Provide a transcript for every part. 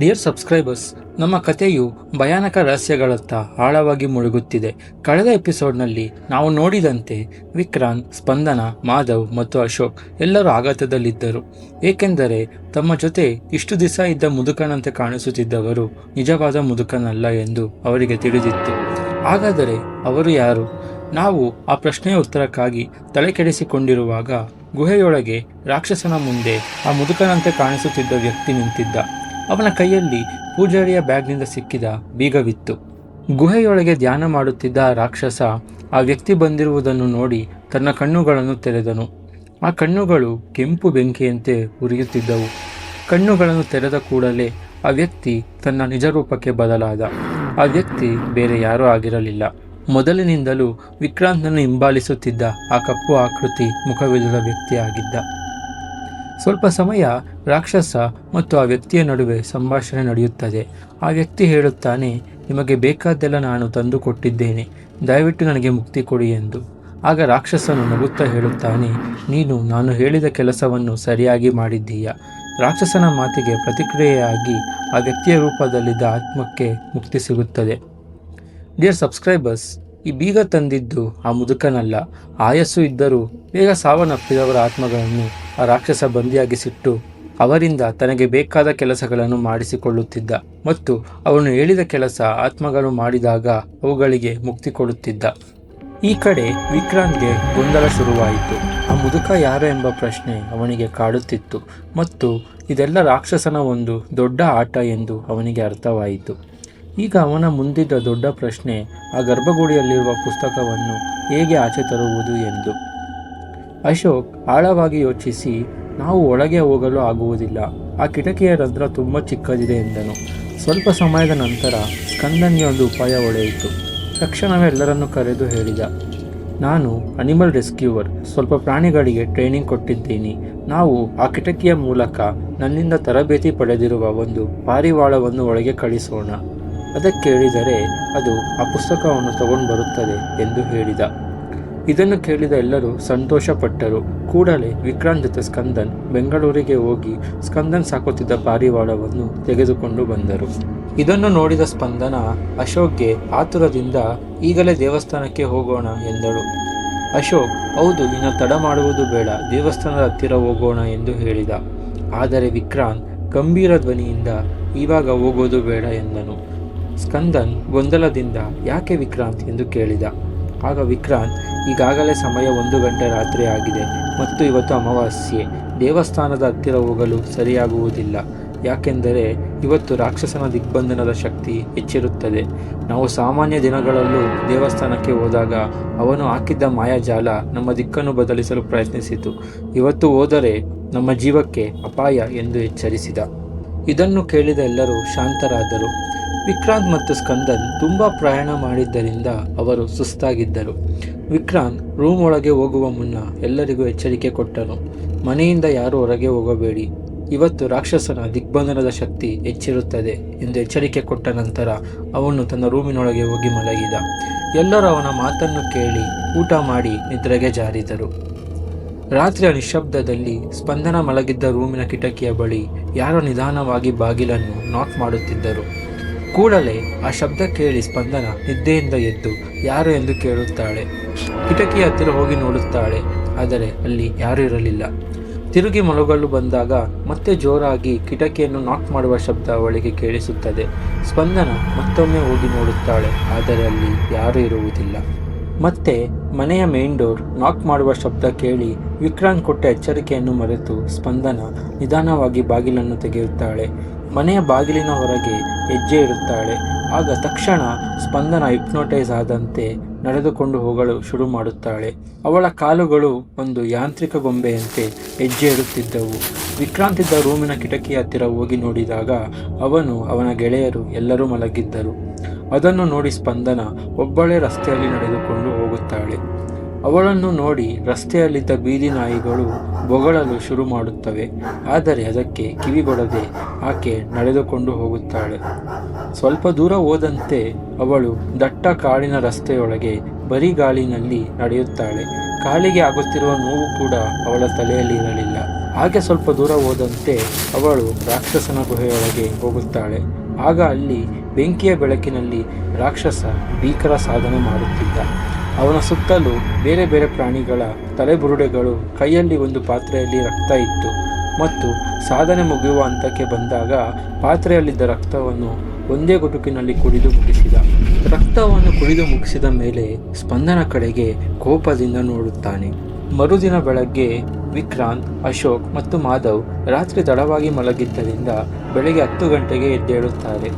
Dear subscribers ನಮ್ಮ ಕಥೆಯು ಭಯಾನಕ ರಹಸ್ಯಗಳತ್ತ ಆಳವಾಗಿ ಮುಳುಗುತ್ತಿದೆ. ಕಳೆದ ಎಪಿಸೋಡ್ನಲ್ಲಿ ನಾವು ನೋಡಿದಂತೆ ವಿಕ್ರಾಂತ್, ಸ್ಪಂದನ, ಮಾಧವ್ ಮತ್ತು ಅಶೋಕ್ ಎಲ್ಲರೂ ಆಘಾತದಲ್ಲಿದ್ದರು. ಏಕೆಂದರೆ ತಮ್ಮ ಜೊತೆ ಇಷ್ಟು ದಿವಸ ಇದ್ದ ಮುದುಕನಂತೆ ಕಾಣಿಸುತ್ತಿದ್ದವರು ನಿಜವಾದ ಮುದುಕನಲ್ಲ ಎಂದು ಅವರಿಗೆ ತಿಳಿದಿತ್ತು. ಹಾಗಾದರೆ ಅವರು ಯಾರು? ನಾವು ಆ ಪ್ರಶ್ನೆಯ ಉತ್ತರಕ್ಕಾಗಿ ತಲೆಕೆಡಿಸಿಕೊಂಡಿರುವಾಗ ಗುಹೆಯೊಳಗೆ ರಾಕ್ಷಸನ ಮುಂದೆ ಆ ಮುದುಕನಂತೆ ಕಾಣಿಸುತ್ತಿದ್ದ ವ್ಯಕ್ತಿ ನಿಂತಿದ್ದ. ಅವನ ಕೈಯಲ್ಲಿ ಪೂಜಾರಿಯ ಬ್ಯಾಗ್ನಿಂದ ಸಿಕ್ಕಿದ ಬೀಗವಿತ್ತು. ಗುಹೆಯೊಳಗೆ ಧ್ಯಾನ ಮಾಡುತ್ತಿದ್ದ ರಾಕ್ಷಸ ಆ ವ್ಯಕ್ತಿ ಬಂದಿರುವುದನ್ನು ನೋಡಿ ತನ್ನ ಕಣ್ಣುಗಳನ್ನು ತೆರೆದನು. ಆ ಕಣ್ಣುಗಳು ಕೆಂಪು ಬೆಂಕಿಯಂತೆ ಉರಿಯುತ್ತಿದ್ದವು. ಕಣ್ಣುಗಳನ್ನು ತೆರೆದ ಕೂಡಲೇ ಆ ವ್ಯಕ್ತಿ ತನ್ನ ನಿಜ ರೂಪಕ್ಕೆ ಬದಲಾದ. ಆ ವ್ಯಕ್ತಿ ಬೇರೆ ಯಾರೂ ಆಗಿರಲಿಲ್ಲ. ಮೊದಲಿನಿಂದಲೂ ವಿಕ್ರಾಂತ್ನನ್ನು ಹಿಂಬಾಲಿಸುತ್ತಿದ್ದ ಆ ಕಪ್ಪು ಆಕೃತಿ ಮುಖವಿಲ್ಲದ ವ್ಯಕ್ತಿಯಾಗಿದ್ದ. ಸ್ವಲ್ಪ ಸಮಯ ರಾಕ್ಷಸ ಮತ್ತು ಆ ವ್ಯಕ್ತಿಯ ನಡುವೆ ಸಂಭಾಷಣೆ ನಡೆಯುತ್ತದೆ. ಆ ವ್ಯಕ್ತಿ ಹೇಳುತ್ತಾನೆ, ನಿಮಗೆ ಬೇಕಾದ್ದೆಲ್ಲ ನಾನು ತಂದು ಕೊಟ್ಟಿದ್ದೇನೆ. ದಯವಿಟ್ಟು ನನಗೆ ಮುಕ್ತಿ ಕೊಡಿ ಎಂದು. ಆಗ ರಾಕ್ಷಸನು ನಗುತ್ತಾ ಹೇಳುತ್ತಾನೆ, ನೀನು, ನಾನು ಹೇಳಿದ ಕೆಲಸವನ್ನು ಸರಿಯಾಗಿ ಮಾಡಿದ್ದೀಯ? ರಾಕ್ಷಸನ ಮಾತಿಗೆ ಪ್ರತಿಕ್ರಿಯೆಯಾಗಿ ಆ ವ್ಯಕ್ತಿಯ ರೂಪದಲ್ಲಿದ್ದ ಆತ್ಮಕ್ಕೆ ಮುಕ್ತಿ ಸಿಗುತ್ತದೆ. ಡಿಯರ್ ಸಬ್ಸ್ಕ್ರೈಬರ್ಸ್ ಈ ಬೀಗ ತಂದಿದ್ದು ಆ ಮುದುಕನಲ್ಲ. ಆಯಸ್ಸು ಇದ್ದರೂ ಬೇಗ ಸಾವನ್ನಪ್ಪಿದವರ ಆತ್ಮಗಳನ್ನು ಆ ರಾಕ್ಷಸ ಬಂದಿಯಾಗಿಸಿಟ್ಟು ಅವರಿಂದ ತನಗೆ ಬೇಕಾದ ಕೆಲಸಗಳನ್ನು ಮಾಡಿಸಿಕೊಳ್ಳುತ್ತಿದ್ದ ಮತ್ತು ಅವನು ಹೇಳಿದ ಕೆಲಸ ಆತ್ಮಗಳು ಮಾಡಿದಾಗ ಅವುಗಳಿಗೆ ಮುಕ್ತಿ ಕೊಡುತ್ತಿದ್ದ. ಈ ಕಡೆ ವಿಕ್ರಾಂತ್ಗೆ ಗೊಂದಲ ಶುರುವಾಯಿತು. ಆ ಮುದುಕ ಯಾರು ಎಂಬ ಪ್ರಶ್ನೆ ಅವನಿಗೆ ಕಾಡುತ್ತಿತ್ತು ಮತ್ತು ಇದೆಲ್ಲ ರಾಕ್ಷಸನ ಒಂದು ದೊಡ್ಡ ಆಟ ಎಂದು ಅವನಿಗೆ ಅರ್ಥವಾಯಿತು. ಈಗ ಅವನ ಮುಂದಿದ್ದ ದೊಡ್ಡ ಪ್ರಶ್ನೆ ಆ ಗರ್ಭಗುಡಿಯಲ್ಲಿರುವ ಪುಸ್ತಕವನ್ನು ಹೇಗೆ ಆಚೆ ತರುವುದು ಎಂದು. ಅಶೋಕ್ ಆಳವಾಗಿ ಯೋಚಿಸಿ ನಾವು ಒಳಗೆ ಹೋಗಲು ಆಗುವುದಿಲ್ಲ. ಆ ಕಿಟಕಿಯ ರಂಧ್ರ ತುಂಬ ಚಿಕ್ಕದಿದೆ ಎಂದನು. ಸ್ವಲ್ಪ ಸಮಯದ ನಂತರ ಸ್ಕಂದನ್ಗೆ ಒಂದು ಉಪಾಯ ಒಳೆಯಿತು ತಕ್ಷಣವೇ ಎಲ್ಲರನ್ನು ಕರೆದು ಹೇಳಿದ, ನಾನು ಅನಿಮಲ್ ರೆಸ್ಕ್ಯೂವರ್ ಸ್ವಲ್ಪ ಪ್ರಾಣಿಗಳಿಗೆ ಟ್ರೈನಿಂಗ್ ಕೊಟ್ಟಿದ್ದೀನಿ. ನಾವು ಆ ಕಿಟಕಿಯ ಮೂಲಕ ನನ್ನಿಂದ ತರಬೇತಿ ಪಡೆದಿರುವ ಒಂದು ಪಾರಿವಾಳವನ್ನು ಒಳಗೆ ಕಳಿಸೋಣ. ಅದಕ್ಕೆ ಹೇಳಿದರೆ ಅದು ಆ ಪುಸ್ತಕವನ್ನು ತಗೊಂಡು ಬರುತ್ತದೆ ಎಂದು ಹೇಳಿದ. ಇದನ್ನು ಕೇಳಿದ ಎಲ್ಲರೂ ಸಂತೋಷಪಟ್ಟರು. ಕೂಡಲೇ ವಿಕ್ರಾಂತ್ ಜೊತೆ ಸ್ಕಂದನ್ ಬೆಂಗಳೂರಿಗೆ ಹೋಗಿ ಸ್ಕಂದನ್ ಸಾಕುತ್ತಿದ್ದ ಪಾರಿವಾಳವನ್ನು ತೆಗೆದುಕೊಂಡು ಬಂದರು. ಇದನ್ನು ನೋಡಿದ ಸ್ಪಂದನ, ಅಶೋಕ್ಗೆ ಆತುರದಿಂದ ಈಗಲೇ ದೇವಸ್ಥಾನಕ್ಕೆ ಹೋಗೋಣ ಎಂದಳು. ಅಶೋಕ್, ಹೌದು ಇನ್ನು ತಡ ಮಾಡುವುದು ಬೇಡ. ದೇವಸ್ಥಾನದ ಹತ್ತಿರ ಹೋಗೋಣ ಎಂದು ಹೇಳಿದ. ಆದರೆ ವಿಕ್ರಾಂತ್ ಗಂಭೀರ ಧ್ವನಿಯಿಂದ, ಇವಾಗ ಹೋಗೋದು ಬೇಡ ಎಂದನು. ಸ್ಕಂದನ್ ಗೊಂದಲದಿಂದ, ಯಾಕೆ ವಿಕ್ರಾಂತ್? ಎಂದು ಕೇಳಿದ. ಆಗ ವಿಕ್ರಾಂತ್, ಈಗಾಗಲೇ ಸಮಯ ಒಂದು ಗಂಟೆ ರಾತ್ರಿ ಆಗಿದೆ ಮತ್ತು ಇವತ್ತು ಅಮಾವಾಸ್ಯೆ. ದೇವಸ್ಥಾನದ ಹತ್ತಿರ ಹೋಗಲು ಸರಿಯಾಗುವುದಿಲ್ಲ, ಯಾಕೆಂದರೆ ಇವತ್ತು ರಾಕ್ಷಸನ ದಿಗ್ಬಂಧನದ ಶಕ್ತಿ ಹೆಚ್ಚಿರುತ್ತದೆ. ನಾವು ಸಾಮಾನ್ಯ ದಿನಗಳಲ್ಲೂ ದೇವಸ್ಥಾನಕ್ಕೆ ಹೋದಾಗ ಅವನು ಹಾಕಿದ್ದ ಮಾಯಾಜಾಲ ನಮ್ಮ ದಿಕ್ಕನ್ನು ಬದಲಿಸಲು ಪ್ರಯತ್ನಿಸಿತು. ಇವತ್ತು ಹೋದರೆ ನಮ್ಮ ಜೀವಕ್ಕೆ ಅಪಾಯ ಎಂದು ಎಚ್ಚರಿಸಿದ. ಇದನ್ನು ಕೇಳಿದ ಎಲ್ಲರೂ ಶಾಂತರಾದರು. ವಿಕ್ರಾಂತ್ ಮತ್ತು ಸ್ಕಂದನ್ ತುಂಬ ಪ್ರಯಾಣ ಮಾಡಿದ್ದರಿಂದ ಅವರು ಸುಸ್ತಾಗಿದ್ದರು. ವಿಕ್ರಾಂತ್ ರೂಮ್ ಒಳಗೆ ಹೋಗುವ ಮುನ್ನ ಎಲ್ಲರಿಗೂ ಎಚ್ಚರಿಕೆ ಕೊಟ್ಟನು. ಮನೆಯಿಂದ ಯಾರೂ ಹೊರಗೆ ಹೋಗಬೇಡಿ. ಇವತ್ತು ರಾಕ್ಷಸನ ದಿಗ್ಬಂಧನದ ಶಕ್ತಿ ಹೆಚ್ಚಿರುತ್ತದೆ ಎಂದು ಎಚ್ಚರಿಕೆ ಕೊಟ್ಟ ನಂತರ ಅವನು ತನ್ನ ರೂಮಿನೊಳಗೆ ಹೋಗಿ ಮಲಗಿದ. ಎಲ್ಲರೂ ಅವನ ಮಾತನ್ನು ಕೇಳಿ ಊಟ ಮಾಡಿ ನಿದ್ರೆಗೆ ಜಾರಿದರು. ರಾತ್ರಿಯ ನಿಶಬ್ದದಲ್ಲಿ ಸ್ಪಂದನ ಮಲಗಿದ್ದ ರೂಮಿನ ಕಿಟಕಿಯ ಬಳಿ ಯಾರೋ ನಿಧಾನವಾಗಿ ಬಾಗಿಲನ್ನು ನಾಕ್ ಮಾಡುತ್ತಿದ್ದರು. ಕೂಡಲೇ ಆ ಶಬ್ದ ಕೇಳಿ ಸ್ಪಂದನ ನಿದ್ದೆಯಿಂದ ಎದ್ದು ಯಾರು ಎಂದು ಕೇಳುತ್ತಾಳೆ. ಕಿಟಕಿ ಹತ್ತಿರ ಹೋಗಿ ನೋಡುತ್ತಾಳೆ, ಆದರೆ ಅಲ್ಲಿ ಯಾರೂ ಇರಲಿಲ್ಲ. ತಿರುಗಿ ಮಲಗಲು ಬಂದಾಗ ಮತ್ತೆ ಜೋರಾಗಿ ಕಿಟಕಿಯನ್ನು ನಾಕ್ ಮಾಡುವ ಶಬ್ದ ಅವಳಿಗೆ ಕೇಳಿಸುತ್ತದೆ. ಸ್ಪಂದನ ಮತ್ತೊಮ್ಮೆ ಹೋಗಿ ನೋಡುತ್ತಾಳೆ, ಆದರೆ ಅಲ್ಲಿ ಯಾರೂ ಇರುವುದಿಲ್ಲ. ಮತ್ತೆ ಮನೆಯ ಮೇನ್ ಡೋರ್ ನಾಕ್ ಮಾಡುವ ಶಬ್ದ ಕೇಳಿ ವಿಕ್ರಾಂತ್ ಕೊಟ್ಟ ಎಚ್ಚರಿಕೆಯನ್ನು ಮರೆತು ಸ್ಪಂದನ ನಿಧಾನವಾಗಿ ಬಾಗಿಲನ್ನು ತೆಗೆಯುತ್ತಾಳೆ. ಮನೆಯ ಬಾಗಿಲಿನ ಹೊರಗೆ ಹೆಜ್ಜೆ ಇರುತ್ತಾಳೆ ಆಗ ತಕ್ಷಣ ಸ್ಪಂದನ ಹಿಪ್ನೋಟೈಸ್ ಆದಂತೆ ನಡೆದುಕೊಂಡು ಹೋಗಲು ಶುರು ಮಾಡುತ್ತಾಳೆ. ಅವಳ ಕಾಲುಗಳು ಒಂದು ಯಾಂತ್ರಿಕ ಗೊಂಬೆಯಂತೆ ಹೆಜ್ಜೆ ಇಡುತ್ತಿದ್ದವು. ವಿಕ್ರಾಂತ್ ಇದ್ದ ರೂಮಿನ ಕಿಟಕಿ ಹತ್ತಿರ ಹೋಗಿ ನೋಡಿದಾಗ ಅವನು ಅವನ ಗೆಳೆಯರು ಎಲ್ಲರೂ ಮಲಗಿದ್ದರು. ಅದನ್ನು ನೋಡಿ ಸ್ಪಂದನ ಒಬ್ಬಳೇ ರಸ್ತೆಯಲ್ಲಿ ನಡೆದುಕೊಂಡು ಹೋಗುತ್ತಾಳೆ. ಅವಳನ್ನು ನೋಡಿ ರಸ್ತೆಯಲ್ಲಿದ್ದ ಬೀದಿ ನಾಯಿಗಳು ಬೊಗಳಲು ಶುರು ಮಾಡುತ್ತವೆ. ಆದರೆ ಅದಕ್ಕೆ ಕಿವಿಗೊಡದೆ ಆಕೆ ನಡೆದುಕೊಂಡು ಹೋಗುತ್ತಾಳೆ. ಸ್ವಲ್ಪ ದೂರ ಹೋದಂತೆ ಅವಳು ದಟ್ಟ ಕಾಡಿನ ರಸ್ತೆಯೊಳಗೆ ಬರಿಗಾಲಿನಲ್ಲಿ ನಡೆಯುತ್ತಾಳೆ. ಕಾಲಿಗೆ ಆಗುತ್ತಿರುವ ನೋವು ಕೂಡ ಅವಳ ತಲೆಯಲ್ಲಿ ಇರಲಿಲ್ಲ ಹಾಗೆ ಸ್ವಲ್ಪ ದೂರ ಹೋದಂತೆ ಅವಳು ರಾಕ್ಷಸನ ಗುಹೆಯೊಳಗೆ ಹೋಗುತ್ತಾಳೆ. ಆಗ ಅಲ್ಲಿ ಬೆಂಕಿಯ ಬೆಳಕಿನಲ್ಲಿ ರಾಕ್ಷಸ ಭೀಕರ ಸಾಧನೆ ಮಾಡುತ್ತಿದ್ದ. ಅವನ ಸುತ್ತಲೂ ಬೇರೆ ಬೇರೆ ಪ್ರಾಣಿಗಳ ತಲೆಬುರುಡೆಗಳು ಕೈಯಲ್ಲಿ ಒಂದು ಪಾತ್ರೆಯಲ್ಲಿ ರಕ್ತ ಇತ್ತು. ಮತ್ತು ಸಾಧನೆ ಮುಗಿಯುವ ಹಂತಕ್ಕೆ ಬಂದಾಗ ಪಾತ್ರೆಯಲ್ಲಿದ್ದ ರಕ್ತವನ್ನು ಒಂದೇ ಗುಟುಕಿನಲ್ಲಿ ಕುಡಿದು ಮುಗಿಸಿದ. ರಕ್ತವನ್ನು ಕುಡಿದು ಮುಗಿಸಿದ ಮೇಲೆ ಸ್ಪಂದನ ಕಡೆಗೆ ಕೋಪದಿಂದ ನೋಡುತ್ತಾನೆ. ಮರುದಿನ ಬೆಳಗ್ಗೆ ವಿಕ್ರಾಂತ್, ಅಶೋಕ್ ಮತ್ತು ಮಾಧವ್ ರಾತ್ರಿ ತಡವಾಗಿ ಮಲಗಿದ್ದರಿಂದ ಬೆಳಗ್ಗೆ ಹತ್ತು ಗಂಟೆಗೆ ಎದ್ದೇಳುತ್ತಾರೆ.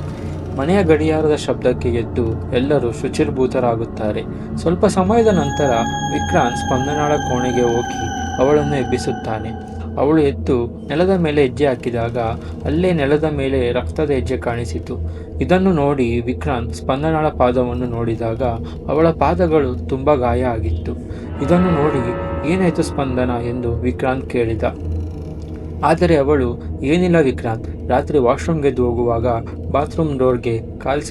ಮನೆಯ ಗಡಿಯಾರದ ಶಬ್ದಕ್ಕೆ ಎದ್ದು ಎಲ್ಲರೂ ಶುಚಿರ್ಭೂತರಾಗುತ್ತಾರೆ. ಸ್ವಲ್ಪ ಸಮಯದ ನಂತರ ವಿಕ್ರಾಂತ್ ಸ್ಪಂದನಾಳ ಕೋಣೆಗೆ ಹೋಗಿ ಅವಳನ್ನು ಎಬ್ಬಿಸುತ್ತಾನೆ. ಅವಳು ಎದ್ದು ನೆಲದ ಮೇಲೆ ಹೆಜ್ಜೆ ಹಾಕಿದಾಗ ಅಲ್ಲೇ ನೆಲದ ಮೇಲೆ ರಕ್ತದ ಹೆಜ್ಜೆ ಕಾಣಿಸಿತು. ಇದನ್ನು ನೋಡಿ ವಿಕ್ರಾಂತ್ ಸ್ಪಂದನಾಳ ಪಾದವನ್ನು ನೋಡಿದಾಗ ಅವಳ ಪಾದಗಳು ತುಂಬ ಗಾಯ ಆಗಿತ್ತು. ಇದನ್ನು ನೋಡಿ ಏನಾಯಿತು ಸ್ಪಂದನ ಎಂದು ವಿಕ್ರಾಂತ್ ಕೇಳಿದ. ಆದರೆ ಅವಳು, ಏನಿಲ್ಲ ವಿಕ್ರಾಂತ್, ರಾತ್ರಿ ವಾಶ್ರೂಮ್ಗೆದ್ದು ಹೋಗುವಾಗ ಬಾತ್ರೂಮ್ ಡೋರ್ಗೆ ಕಾಲ್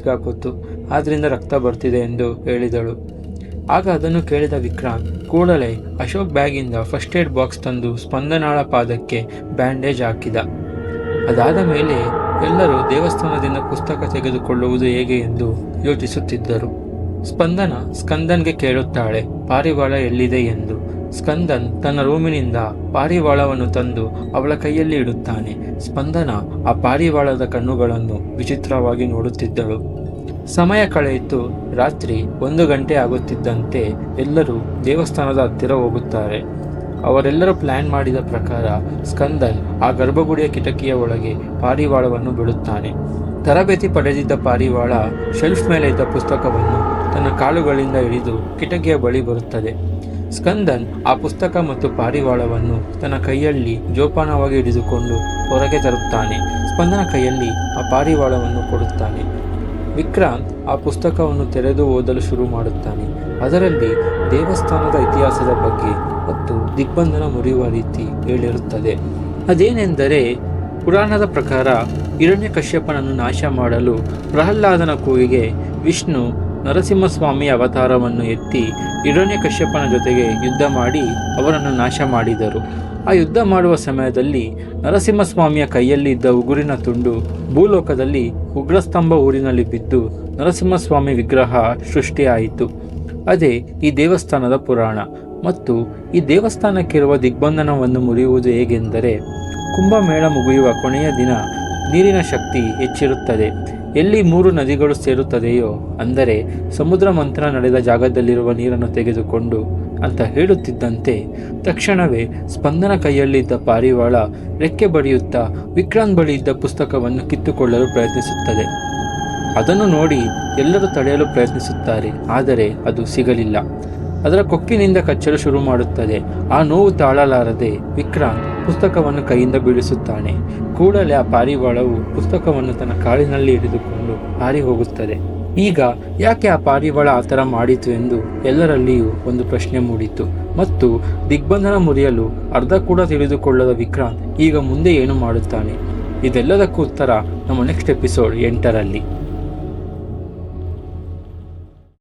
ಆದ್ರಿಂದ ರಕ್ತ ಬರ್ತಿದೆ ಎಂದು ಹೇಳಿದಳು. ಆಗ ಅದನ್ನು ಕೇಳಿದ ವಿಕ್ರಾಂತ್, ಕೂಡಲೇ ಅಶೋಕ್ ಬ್ಯಾಗಿಂದ ಫಸ್ಟ್ ಏಡ್ ಬಾಕ್ಸ್ ತಂದು ಸ್ಪಂದನಾಳ ಪಾದಕ್ಕೆ ಬ್ಯಾಂಡೇಜ್ ಹಾಕಿದ. ಅದಾದ ಮೇಲೆ ಎಲ್ಲರೂ ದೇವಸ್ಥಾನದಿಂದ ಪುಸ್ತಕ ತೆಗೆದುಕೊಳ್ಳುವುದು ಹೇಗೆ ಎಂದು ಯೋಚಿಸುತ್ತಿದ್ದರು. ಸ್ಪಂದನ ಸ್ಕಂದನ್ಗೆ ಕೇಳುತ್ತಾಳೆ, ಪಾರಿವಾಳ ಎಲ್ಲಿದೆ ಎಂದು. ಸ್ಕಂದನ್ ತನ್ನ ರೂಮಿನಿಂದ ಪಾರಿವಾಳವನ್ನು ತಂದು ಅವಳ ಕೈಯಲ್ಲಿ ಇಡುತ್ತಾನೆ. ಸ್ಪಂದನ ಆ ಪಾರಿವಾಳದ ಕಣ್ಣುಗಳನ್ನು ವಿಚಿತ್ರವಾಗಿ ನೋಡುತ್ತಿದ್ದಳು. ಸಮಯ ಕಳೆಯಿತು. ರಾತ್ರಿ ಒಂದು ಗಂಟೆ ಆಗುತ್ತಿದ್ದಂತೆ ಎಲ್ಲರೂ ದೇವಸ್ಥಾನದ ಹತ್ತಿರ ಹೋಗುತ್ತಾರೆ. ಅವರೆಲ್ಲರೂ ಪ್ಲಾನ್ ಮಾಡಿದ ಪ್ರಕಾರ ಸ್ಕಂದನ್ ಆ ಗರ್ಭಗುಡಿಯ ಕಿಟಕಿಯ ಒಳಗೆ ಪಾರಿವಾಳವನ್ನು ಬಿಡುತ್ತಾನೆ ತರಬೇತಿ ಪಡೆದಿದ್ದ ಪಾರಿವಾಳ ಶೆಲ್ಫ್ ಮೇಲೆ ಇದ್ದ ಪುಸ್ತಕವನ್ನು ತನ್ನ ಕಾಲುಗಳಿಂದ ಹಿಡಿದು ಕಿಟಕಿಯ ಬಳಿ ಬರುತ್ತದೆ. ಸ್ಕಂದನ್ ಆ ಪುಸ್ತಕ ಮತ್ತು ಪಾರಿವಾಳವನ್ನು ತನ್ನ ಕೈಯಲ್ಲಿ ಜೋಪಾನವಾಗಿ ಹಿಡಿದುಕೊಂಡು ಹೊರಗೆ ತರುತ್ತಾನೆ. ಸ್ಪಂದನ ಕೈಯಲ್ಲಿ ಆ ಪಾರಿವಾಳವನ್ನು ಕೊಡುತ್ತಾನೆ. ವಿಕ್ರಾಂತ್ ಆ ಪುಸ್ತಕವನ್ನು ತೆರೆದು ಓದಲು ಶುರು ಮಾಡುತ್ತಾನೆ. ಅದರಲ್ಲಿ ದೇವಸ್ಥಾನದ ಇತಿಹಾಸದ ಬಗ್ಗೆ ಮತ್ತು ದಿಗ್ಬಂಧನ ಮುರಿಯುವ ರೀತಿ ಹೇಳಿರುತ್ತದೆ. ಅದೇನೆಂದರೆ, ಪುರಾಣದ ಪ್ರಕಾರ ಹಿರಣ್ಯಕಶ್ಯಪನನ್ನು ನಾಶ ಮಾಡಲು ಪ್ರಹ್ಲಾದನ ಕೂಗಿಗೆ ವಿಷ್ಣು ನರಸಿಂಹಸ್ವಾಮಿ ಅವತಾರವನ್ನು ಎತ್ತಿ ಹಿರಣ್ಯಕಶ್ಯಪನ ಜೊತೆಗೆ ಯುದ್ಧ ಮಾಡಿ ಅವರನ್ನು ನಾಶ ಮಾಡಿದರು. ಆ ಯುದ್ಧ ಮಾಡುವ ಸಮಯದಲ್ಲಿ ನರಸಿಂಹಸ್ವಾಮಿಯ ಕೈಯಲ್ಲಿ ಇದ್ದ ಉಗುರಿನ ತುಂಡು ಭೂಲೋಕದಲ್ಲಿ ಉಗ್ರಸ್ತಂಭ ಊರಿನಲ್ಲಿ ಬಿದ್ದು ನರಸಿಂಹಸ್ವಾಮಿ ವಿಗ್ರಹ ಸೃಷ್ಟಿಯಾಯಿತು. ಅದೇ ಈ ದೇವಸ್ಥಾನದ ಪುರಾಣ. ಮತ್ತು ಈ ದೇವಸ್ಥಾನಕ್ಕಿರುವ ದಿಗ್ಬಂಧನವನ್ನು ಮುರಿಯುವುದು ಹೇಗೆಂದರೆ, ಕುಂಭಮೇಳ ಮುಗಿಯುವ ಕೊನೆಯ ದಿನ ನೀರಿನ ಶಕ್ತಿ ಹೆಚ್ಚಿರುತ್ತದೆ. ಎಲ್ಲಿ ಮೂರು ನದಿಗಳು ಸೇರುತ್ತದೆಯೋ, ಅಂದರೆ ಸಮುದ್ರ ಮಂಥನ ನಡೆದ ಜಾಗದಲ್ಲಿರುವ ನೀರನ್ನು ತೆಗೆದುಕೊಂಡು ಅಂತ ಹೇಳುತ್ತಿದ್ದಂತೆ, ತಕ್ಷಣವೇ ಸ್ಪಂದನ ಕೈಯಲ್ಲಿದ್ದ ಪಾರಿವಾಳ ರೆಕ್ಕೆ ಬಡಿಯುತ್ತಾ ವಿಕ್ರಾಂತ್ ಬಳಿ ಇದ್ದ ಪುಸ್ತಕವನ್ನು ಕಿತ್ತುಕೊಳ್ಳಲು ಪ್ರಯತ್ನಿಸುತ್ತದೆ. ಅದನ್ನು ನೋಡಿ ಎಲ್ಲರೂ ತಡೆಯಲು ಪ್ರಯತ್ನಿಸುತ್ತಾರೆ, ಆದರೆ ಅದು ಸಿಗಲಿಲ್ಲ. ಅದರ ಕೊಕ್ಕಿನಿಂದ ಕಚ್ಚಲು ಶುರು ಮಾಡುತ್ತದೆ. ಆ ನೋವು ತಾಳಲಾರದೆ ವಿಕ್ರಾಂತ್ ಪುಸ್ತಕವನ್ನು ಕೈಯಿಂದ ಬೀಳಿಸುತ್ತಾನೆ. ಕೂಡಲೇ ಆ ಪಾರಿವಾಳವು ಪುಸ್ತಕವನ್ನು ತನ್ನ ಕಾಲಿನಲ್ಲಿ ಹಿಡಿದುಕೊಂಡು ಹಾರಿ ಹೋಗುತ್ತದೆ ಈಗ ಯಾಕೆ ಆ ಪಾರಿವಾಳ ಆ ಥರ ಮಾಡಿತು ಎಂದು ಎಲ್ಲರಲ್ಲಿಯೂ ಒಂದು ಪ್ರಶ್ನೆ ಮೂಡಿತು. ಮತ್ತು ದಿಗ್ಬಂಧನ ಮುರಿಯಲು ಅರ್ಧ ಕೂಡ ತಿಳಿದುಕೊಳ್ಳದ ವಿಕ್ರಾಂತ್ ಈಗ ಮುಂದೆ ಏನು ಮಾಡುತ್ತಾನೆ? ಇದೆಲ್ಲದಕ್ಕೂ ಉತ್ತರ ನಮ್ಮ ನೆಕ್ಸ್ಟ್ ಎಪಿಸೋಡ್ ಎಂಟರಲ್ಲಿ.